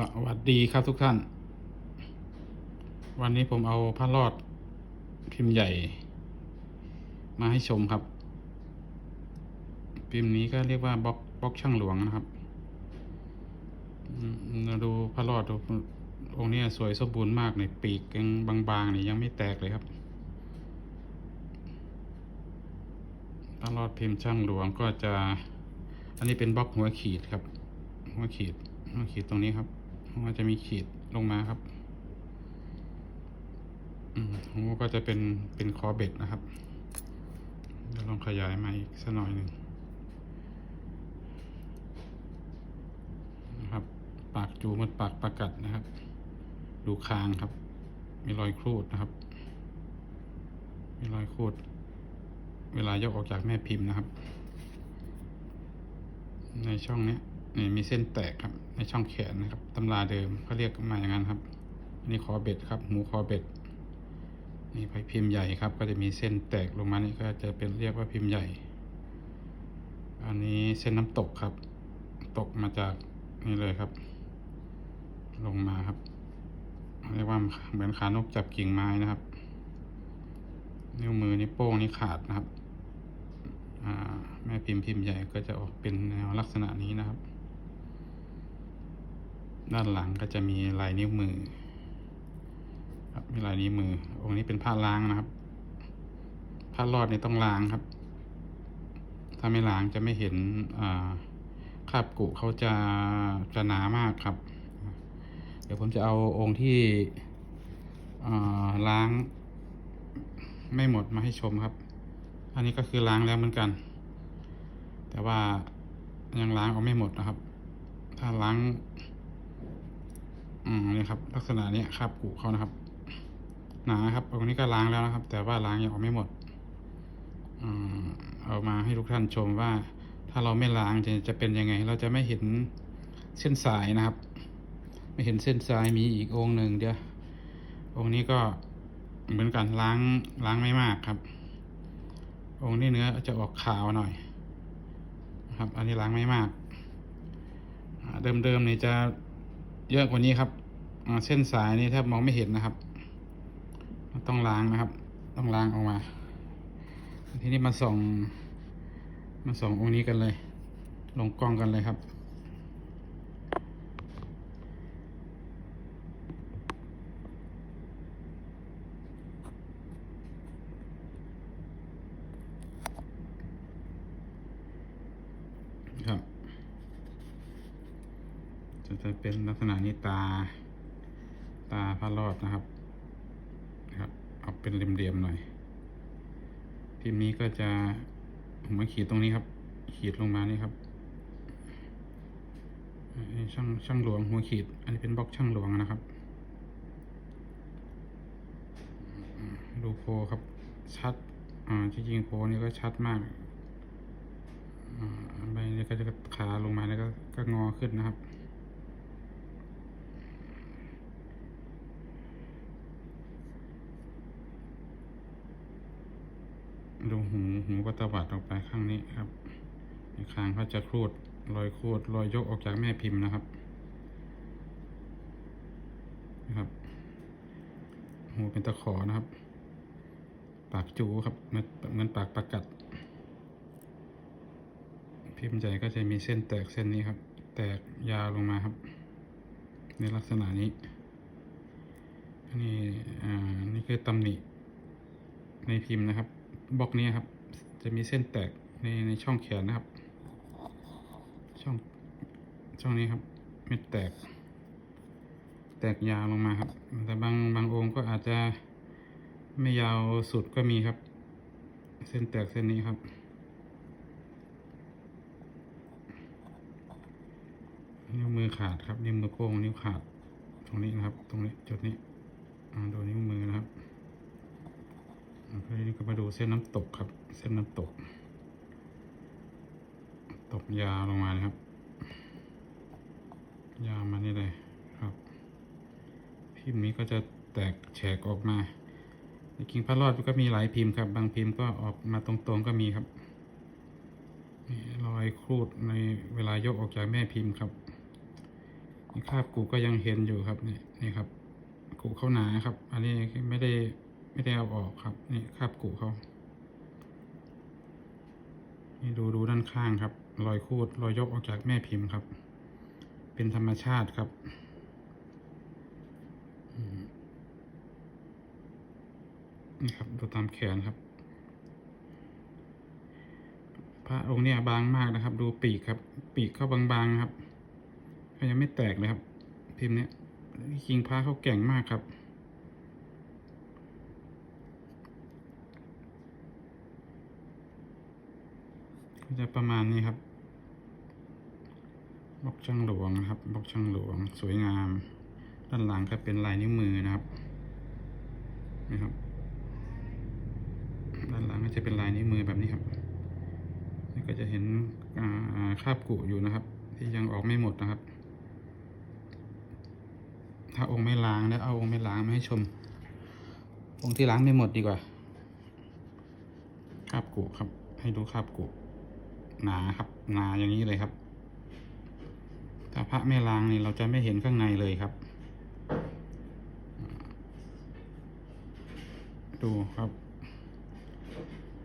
สวัสดีครับทุกท่าน วันนี้ผมเอาผ้ารอดพิมพ์ใหญ่ มาให้ชมครับ พิมพ์นี้ก็เรียกว่าบล็อกบล็อกช่างหลวงนะครับมเราดูผ้ารอดดูองค์นี้สวยสมบูรณ์มากในปีกยังบางๆนี่ยังไม่แตกเลยครับผ้ารอดพิมพ์ช่างหลวงก็จะ อันนี้เป็นบล็อกหัวขีดครับ หัวขีดหัวขีดตรงนี้ครับ มันจะมีขีดลงมาครับอืมก็จะเป็นเป็นคอเบ็ดนะครับเดี๋ยวลองขยายมาอีกสักหน่อยหนึ่งนะครับ ปากจูมันปากประกัดนะครับ ดูคางครับ มีรอยครูดนะครับ มีรอยครูด เวลายกออกจากแม่พิมพ์นะครับ ในช่องเนี้ย นี่มีเส้นแตกครับ ในช่องแขนนะครับตำราเดิมเขาเรียกมาอย่างนั้นครับ อันนี้คอเบ็ดครับ หูคอเบ็ดนี่ไปพิมพ์ใหญ่ครับ ก็จะมีเส้นแตกลงมานี่ก็จะเป็นเรียกว่าพิมพ์ใหญ่ อันนี้เส้นน้ำตกครับ ตกมาจากนี่เลยครับ ลงมาครับเรียกว่าเหมือนขานกจับกิ่งไม้นะครับ นิ้วมือนิ้วโป้งนี่ขาดนะครับอ่าแม่พิมพ์พิมพ์ใหญ่ก็จะออกเป็นแนวลักษณะนี้นะครับ ด้านหลังก็จะมีลายนิ้วมือ ครับมีลายนิ้วมือ องค์นี้เป็นผ้าล้างนะครับ ผ้ารอดนี่ต้องล้างครับ ถ้าไม่ล้างจะไม่เห็นคราบกุเขาจะจะหนามากครับ เดี๋ยวผมจะเอาองค์ที่ล้างไม่หมดมาให้ชมครับ อันนี้ก็คือล้างแล้วเหมือนกัน แต่ว่ายังล้างเอาไม่หมดนะครับ ถ้าล้าง อืมนี่ครับ ลักษณะนี้คราบกุเขานะครับ หนาครับตรงนี้ก็ล้างแล้วนะครับ แต่ว่าล้างยังเอาไม่หมดอเอามาให้ทุกท่านชมว่า ถ้าเราไม่ล้างจะจะเป็นยังไง เราจะไม่เห็นเส้นสายนะครับ ไม่เห็นเส้นสายมีอีกองหนึ่งเดียวองนี้ก็เหมือนกันล้างล้างไม่มากครับ องนี้เนื้อจะออกขาวหน่อยครับ อันนี้ล้างไม่มากเดิมๆนี่จะเยอะกว่านี้ครับ เส้นสายนี่แทบมองไม่เห็นนะครับ ต้องล้างนะครับ ต้องล้างออกมา ทีนี้มาส่อง มาส่ององค์นี้กันเลย ลงกล้องกันเลยครับครับ จะจะเป็นลักษณะนี้ตา ตาพระรอดนะครับนะครับเอาเป็นเหลี่ยมๆหน่อยพิมพ์นี้ก็จะผมมาขีดตรงนี้ครับ ขีดลงมานี่ครับช่างช่างหลวงหัวขีด อันนี้เป็นบล็อกช่างหลวงนะครับดูโคครับชัดอ่าจริงๆโคนี่ก็ชัดมากอ่าใบนี้ก็จะขาลงมาแล้วก็ก็งอขึ้นนะครับ ดู หูหูก็ตวัดออกไปข้างนี้ครับในคางเขาจะครูดรอยครูดรอยยกออกจากแม่พิมพ์นะครับนะครับ หูเป็นตะขอนะครับ ปากจูครับเหมือนเหมือนปากประกัด พิมพ์ใหญ่ก็จะมีเส้นแตกเส้นนี้ครับ แตกยาวลงมาครับ ในลักษณะนี้นนี้อ่านี่คือตำหนิในพิมพ์นะครับ บล็อกนี้ครับ จะมีเส้นแตกในในช่องแขนนะครับ ช่องช่องนี้ครับเม็ดแตก แตกยาวลงมาครับ แต่บางบางองค์ก็อาจจะไม่ยาวสุดก็มีครับ เส้นแตกเส้นนี้ครับ นิ้วมือขาดครับ นิ้วมือโป้งนิ้วขาด ตรงนี้นะครับ ตรงนี้จุดนี้อ่าดูนิ้วมือนะครับ นี้ก็มาดูเส้นน้ำตกครับ เส้นน้ำตก ตกยาวลงมานะครับ ยาวมานี่เลยครับ พิมพ์นี้ก็จะแตกแฉกออกมาในกิ่งพระรอดก็มีหลายพิมพ์ครับ บางพิมพ์ก็ออกมาตรงๆก็มีครับนี่รอยครูดในเวลายกออกจากแม่พิมพ์ครับนี่คราบกูก็ยังเห็นอยู่ครับนี่นี่ครับกูเข้าหนาครับ อันนี้ไม่ได้ ไม่ได้เอาออกครับ นี่คาบกูเขานี่ดูดูด้านข้างครับ รอยคูดรอยยกออกจากแม่พิมพ์ครับ เป็นธรรมชาติครับนี่ครับดูตามแขนครับ พระองค์เนี่ยบางมากนะครับ ดูปีกครับ ปีกเขาบางๆครับเขายังไม่แตกเลยครับ พิมพ์เนี้ยคิงพระเขาแก่งมากครับ ก็จะประมาณนี้ครับบล็อกช่างหลวงนะครับบล็อกช่างหลวง สวยงาม ด้านหลังก็เป็นลายนิ้วมือนะครับนะครับ ด้านหลังก็จะเป็นลายนิ้วมือแบบนี้ครับนี่ก็จะเห็นคราบกุอยู่นะครับ ที่ยังออกไม่หมดนะครับ ถ้าองค์ไม่ล้างแล้วเอาองค์ไม่ล้างมาให้ชม องค์ที่ล้างไม่หมดดีกว่าคราบกุครับ ให้ดูคราบกุ หนาครับ หนาอย่างนี้เลยครับ ถ้าพระไม่ล้างนี่เราจะไม่เห็นข้างในเลยครับ ดูครับ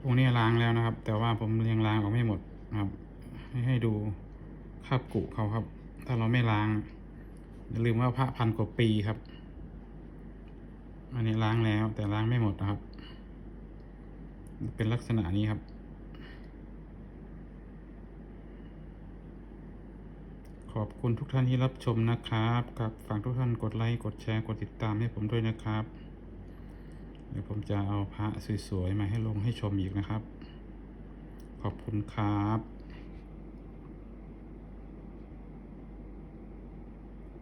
องค์นี้ล้างแล้วนะครับ แต่ว่าผมยังล้างออกไม่หมดครับ ให้ให้ดูคาบกุเขาครับ ถ้าเราไม่ล้างอย่าลืมว่าพระพันกว่าปีครับ อันนี้ล้างแล้วแต่ล้างไม่หมดนะครับ เป็นลักษณะนี้ครับ ขอบคุณทุกท่านที่รับชมนะครับกับฝากทุกท่านกดไลค์กดแชร์กดติดตามให้ผมด้วยนะครับ เดี๋ยวผมจะเอาพระสวยๆมาให้ลงให้ชมอีกนะครับ ขอบคุณครับ